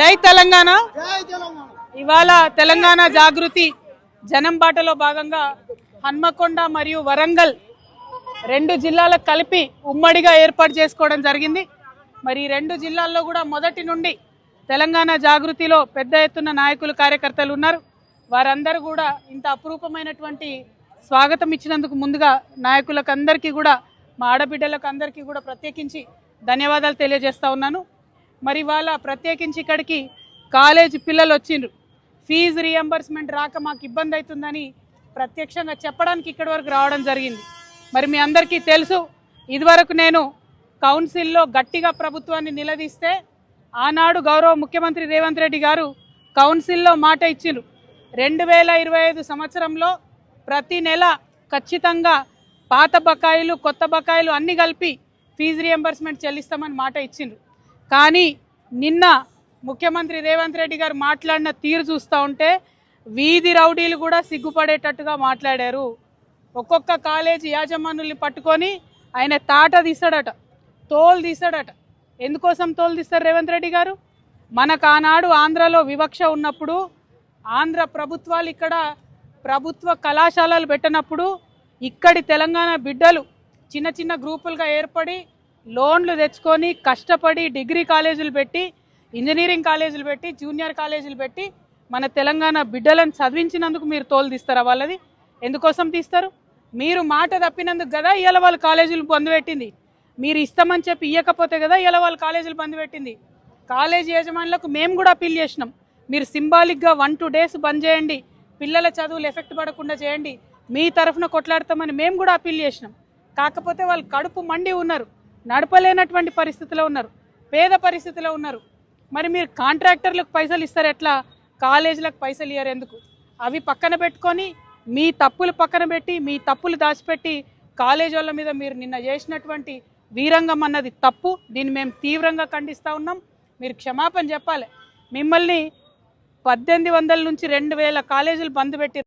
జై తెలంగాణ. జై తెలంగాణ. ఇవాళ తెలంగాణ జాగృతి జనం బాటలో భాగంగా హన్మకొండ మరియు వరంగల్ రెండు జిల్లాలకు కలిపి ఉమ్మడిగా ఏర్పాటు చేసుకోవడం జరిగింది. మరి రెండు జిల్లాల్లో కూడా మొదటి నుండి తెలంగాణ జాగృతిలో పెద్ద ఎత్తున నాయకులు కార్యకర్తలు ఉన్నారు. వారందరూ కూడా ఇంత అపురూపమైనటువంటి స్వాగతం ఇచ్చినందుకు ముందుగా నాయకులకు అందరికీ కూడా మా ఆడబిడ్డలకు అందరికీ కూడా ప్రత్యేకించి ధన్యవాదాలు తెలియజేస్తా ఉన్నాను. మరి వాళ్ళ ప్రత్యేకించి ఇక్కడికి కాలేజ్ పిల్లలు వచ్చిండ్రు. ఫీజు రియంబర్స్మెంట్ రాక మాకు ఇబ్బంది అవుతుందని ప్రత్యక్షంగా చెప్పడానికి ఇక్కడి వరకు రావడం జరిగింది. మరి మీ అందరికీ తెలుసు ఇదివరకు నేను కౌన్సిల్లో గట్టిగా ప్రభుత్వాన్ని నిలదీస్తే ఆనాడు గౌరవ ముఖ్యమంత్రి రేవంత్ రెడ్డి గారు కౌన్సిల్లో మాట ఇచ్చిండ్రు. రెండు వేల ఇరవై ఐదు సంవత్సరంలో ప్రతి నెల ఖచ్చితంగా పాత బకాయిలు కొత్త బకాయిలు అన్నీ కలిపి ఫీజు రియంబర్స్మెంట్ చెల్లిస్తామని మాట ఇచ్చిండ్రు. కానీ నిన్న ముఖ్యమంత్రి రేవంత్ రెడ్డి గారు మాట్లాడిన తీరు చూస్తూ ఉంటే వీధి రౌడీలు కూడా సిగ్గుపడేటట్టుగా మాట్లాడారు. ఒక్కొక్క కాలేజీ యాజమానుల్ని పట్టుకొని ఆయన తాట తీస్తాడట తోలు తీస్తాడట. ఎందుకోసం తోలు తీస్తారు రేవంత్ రెడ్డి గారు? మనకు ఆనాడు ఆంధ్రలో వివక్ష ఉన్నప్పుడు ఆంధ్ర ప్రభుత్వాలు ఇక్కడ ప్రభుత్వ కళాశాలలు పెట్టినప్పుడు ఇక్కడి తెలంగాణ బిడ్డలు చిన్న చిన్న గ్రూపులుగా ఏర్పడి లోన్లు తెచ్చుకొని కష్టపడి డిగ్రీ కాలేజీలు పెట్టి ఇంజనీరింగ్ కాలేజీలు పెట్టి జూనియర్ కాలేజీలు పెట్టి మన తెలంగాణ బిడ్డలను చదివించినందుకు మీరు తోలు తీస్తారా వాళ్ళది? ఎందుకోసం తీస్తారు? మీరు మాట తప్పినందుకు కదా ఇవాళ వాళ్ళు కాలేజీలు బంద్ పెట్టింది మీరు ఇస్తామని చెప్పి ఇవ్వకపోతే కదా ఇవాళ వాళ్ళు కాలేజీలు బంద్ పెట్టింది కాలేజీ యజమానులకు మేము కూడా అప్పీల్ చేసినాం. మీరు సింబాలిక్గా వన్ టూ డేస్ బంద్ చేయండి. పిల్లల చదువులు ఎఫెక్ట్ పడకుండా చేయండి. మీ తరఫున కొట్లాడతామని మేము కూడా అప్పీల్ చేసినాం. కాకపోతే వాళ్ళు కడుపు మండి ఉన్నారు. నడపలేనటువంటి పరిస్థితిలో ఉన్నారు. పేద పరిస్థితిలో ఉన్నారు. మరి మీరు కాంట్రాక్టర్లకు పైసలు ఇస్తారు ఎట్లా? కాలేజీలకు పైసలు ఇయ్యరు ఎందుకు? అవి పక్కన పెట్టుకొని మీ తప్పులు పక్కన పెట్టి మీ తప్పులు దాచిపెట్టి కాలేజ్ వాళ్ళ మీద మీరు నిన్న చేసినటువంటి వీరంగం అన్నది తప్పు. దీన్ని మేము తీవ్రంగా ఖండిస్తూ ఉన్నాం. మీరు క్షమాపణ చెప్పాలి. మిమ్మల్ని పద్దెనిమిది వందల నుంచి రెండు వేల కాలేజీలు బంద్ పెట్టి